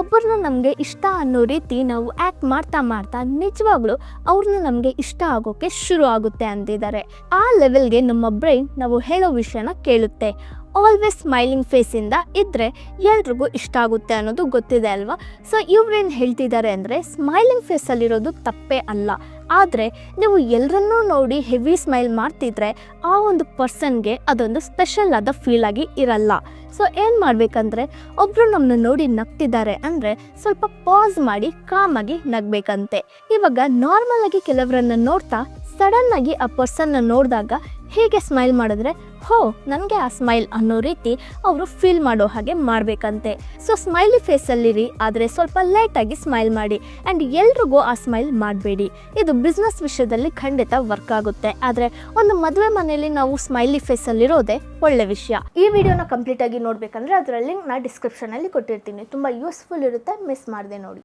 ಒಬ್ಬರನ್ನ ನಮಗೆ ಇಷ್ಟ ಅನ್ನೋ ರೀತಿ ನಾವು ಆ್ಯಕ್ಟ್ ಮಾಡ್ತಾ ಮಾಡ್ತಾ ನಿಜವಾಗ್ಲೂ ಅವ್ರನ್ನ ನಮಗೆ ಇಷ್ಟ ಆಗೋಕ್ಕೆ ಶುರು ಆಗುತ್ತೆ ಅಂತಿದ್ದಾರೆ. ಆ ಲೆವೆಲ್ಗೆ ನಮ್ಮ ಬ್ರೈನ್ ನಾವು ಹೇಳೋ ವಿಷಯನ ಕೇಳುತ್ತೆ. ಆಲ್ವೇಸ್ ಸ್ಮೈಲಿಂಗ್ ಫೇಸಿಂದ ಇದ್ದರೆ ಎಲ್ರಿಗೂ ಇಷ್ಟ ಆಗುತ್ತೆ ಅನ್ನೋದು ಗೊತ್ತಿದೆ ಅಲ್ವಾ? ಸೊ ಇವ್ರೇನು ಹೇಳ್ತಿದ್ದಾರೆ ಅಂದರೆ ಸ್ಮೈಲಿಂಗ್ ಫೇಸಲ್ಲಿರೋದು ತಪ್ಪೇ ಅಲ್ಲ. ಆದರೆ ನೀವು ಎಲ್ಲರನ್ನೂ ನೋಡಿ ಹೆವಿ ಸ್ಮೈಲ್ ಮಾಡ್ತಿದ್ರೆ ಆ ಒಂದು ಪರ್ಸನ್ಗೆ ಅದೊಂದು ಸ್ಪೆಷಲ್ ಆದ ಫೀಲ್ ಆಗಿ ಇರಲ್ಲ. ಸೊ ಏನು ಮಾಡಬೇಕಂದ್ರೆ ಒಬ್ಬರು ನಮ್ಮನ್ನ ನೋಡಿ ನಗ್ತಿದ್ದಾರೆ ಅಂದರೆ ಸ್ವಲ್ಪ ಪಾಸ್ ಮಾಡಿ ಕಾಮಾಗಿ ನಗಬೇಕಂತೆ. ಇವಾಗ ನಾರ್ಮಲ್ ಆಗಿ ಕೆಲವರನ್ನ ನೋಡ್ತಾ ಸಡನ್ ಆಗಿ ಆ ಪರ್ಸನ್ನ ನೋಡಿದಾಗ ಹೀಗೆ ಸ್ಮೈಲ್ ಮಾಡಿದ್ರೆ ಹೋ, ನನಗೆ ಆ ಸ್ಮೈಲ್ ಅನ್ನೋ ರೀತಿ ಅವರು ಫೀಲ್ ಮಾಡೋ ಹಾಗೆ ಮಾಡಬೇಕಂತೆ. ಸೊ ಸ್ಮೈಲಿ ಫೇಸಲ್ಲಿರಿ ಆದರೆ ಸ್ವಲ್ಪ ಲೈಟಾಗಿ ಸ್ಮೈಲ್ ಮಾಡಿ. ಆ್ಯಂಡ್ ಎಲ್ರಿಗೂ ಆ ಸ್ಮೈಲ್ ಮಾಡಬೇಡಿ. ಇದು ಬಿಸ್ನೆಸ್ ವಿಷಯದಲ್ಲಿ ಖಂಡಿತ ವರ್ಕ್ ಆಗುತ್ತೆ. ಆದರೆ ಒಂದು ಮದುವೆ ಮನೆಯಲ್ಲಿ ನಾವು ಸ್ಮೈಲಿ ಫೇಸಲ್ಲಿರೋದೇ ಒಳ್ಳೆ ವಿಷಯ. ಈ ವಿಡಿಯೋನ ಕಂಪ್ಲೀಟ್ ಆಗಿ ನೋಡಬೇಕಂದ್ರೆ ಅದರ ಲಿಂಕ್ ಡಿಸ್ಕ್ರಿಪ್ಷನಲ್ಲಿ ಕೊಟ್ಟಿರ್ತೀನಿ. ತುಂಬ ಯೂಸ್ಫುಲ್ ಇರುತ್ತೆ ಮಿಸ್ ಮಾಡಿದೆ ನೋಡಿ.